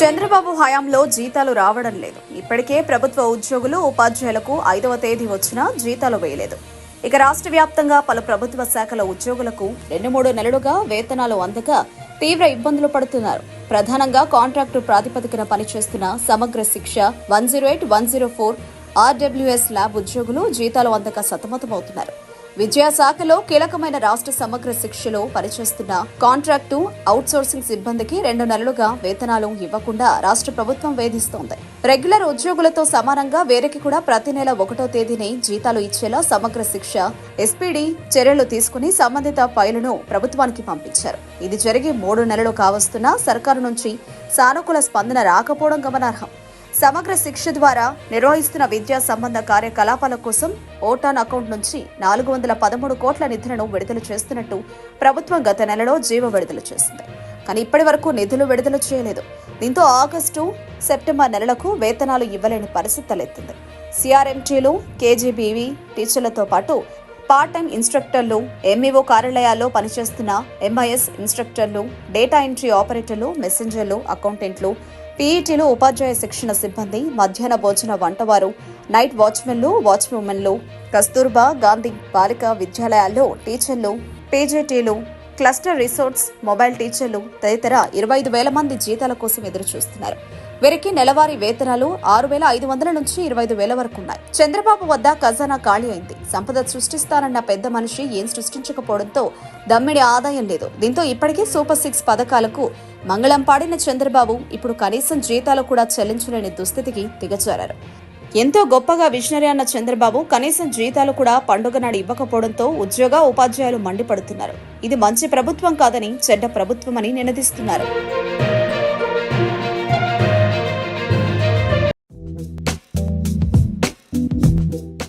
చంద్రబాబు హయాంలో జీతాలు రావడం లేదు. ఇప్పటికే ప్రభుత్వ ఉద్యోగులు ఉపాధ్యాయులకు ఐదవ తేదీ వచ్చినా జీతాలు వేయలేదు. ఇక రాష్ట్ర వ్యాప్తంగా పలు ప్రభుత్వ శాఖల ఉద్యోగులకు రెండు మూడు నెలలుగా వేతనాలు అందక తీవ్ర ఇబ్బందులు పడుతున్నారు. ప్రధానంగా కాంట్రాక్టు ప్రాతిపదికన పనిచేస్తున్న Samagra Shiksha one zero eight one zero four RWS lab ఉద్యోగులు జీతాలు అందక సతమతమవుతున్నారు. విద్యాశాఖలో కీలకమైన రాష్ట్ర సమగ్ర శిక్షలో పనిచేస్తున్న కాంట్రాక్టు అవుట్సోర్సింగ్ సిబ్బందికి రెండు నెలలుగా వేతనాలు ఇవ్వకుండా రాష్ట్ర ప్రభుత్వం వేధిస్తోంది. రెగ్యులర్ ఉద్యోగులతో సమానంగా వేరేకి కూడా ప్రతి నెల ఒకటో తేదీని జీతాలు ఇచ్చేలా సమగ్ర శిక్ష ఎస్పీడీ చర్యలు తీసుకుని సంబంధిత ఫైలును ప్రభుత్వానికి పంపించారు. ఇది జరిగి మూడు నెలలు కావస్తున్నా సర్కారు నుంచి సానుకూల స్పందన రాకపోవడం గమనార్హం. సమగ్ర శిక్ష ద్వారా నిర్వహిస్తున్న విద్యా సంబంధ కార్యకలాపాల కోసం ఓటాన్ అకౌంట్ నుంచి నాలుగు వందల పదమూడు కోట్ల నిధులను విడుదల చేస్తున్నట్టు ప్రభుత్వం గత నెలలో జీవ విడుదల చేసింది. కానీ ఇప్పటి వరకు నిధులు విడుదల చేయలేదు. దీంతో ఆగస్టు సెప్టెంబర్ నెలలకు వేతనాలు ఇవ్వలేని పరిస్థితి తలెత్తింది. సిఆర్ఎంటీలు కేజీబీవీ టీచర్లతో పాటు పార్ట్ టైం ఇన్స్ట్రక్టర్లు ఎంఈఓ కార్యాలయాల్లో పనిచేస్తున్న ఎంఐఎస్ ఇన్స్ట్రక్టర్లు డేటా ఎంట్రీ ఆపరేటర్లు మెసెంజర్లు అకౌంటెంట్లు పీఈటీలో ఉపాధ్యాయ శిక్షణ సిబ్బంది మధ్యాహ్న భోజన వంటవారు నైట్ వాచ్మెన్లు వాచ్మెన్లు కస్తూర్బా గాంధీ బాలిక విద్యాలయాల్లో టీచర్లు పీజేటీలు క్లస్టర్ రిసోర్ట్స్ మొబైల్ టీచర్లు తదితర ఇరవై ఐదు వేల మంది జీతాల కోసం ఎదురు చూస్తున్నారు వీరికి నెలవారీ వేతనాలు ఆరు వేల ఐదు వందల నుంచి ఇరవై ఐదు వేల వరకు ఉన్నాయి చంద్రబాబు వద్ద ఖజానా ఖాళీ అయింది. సంపద సృష్టిస్తానన్న పెద్ద మనిషి ఏం సృష్టించకపోవడంతో దమ్మిడి ఆదాయం లేదు. దీంతో ఇప్పటికే సూపర్ సిక్స్ పథకాలకు మంగళం పాడిన చంద్రబాబు ఇప్పుడు కనీసం జీతాలు కూడా చెల్లించలేని దుస్థితికి దిగజారారు. ఎంతో గొప్పగా విజనరీ అన్న చంద్రబాబు కనీసం జీతాలు కూడా పండుగ నాడు ఇవ్వకపోవడంతో ఉద్యోగ ఉపాధ్యాయులు మండిపడుతున్నారు. ఇది మంచి ప్రభుత్వం కాదని చెడ్డ ప్రభుత్వమని నినదిస్తున్నారు.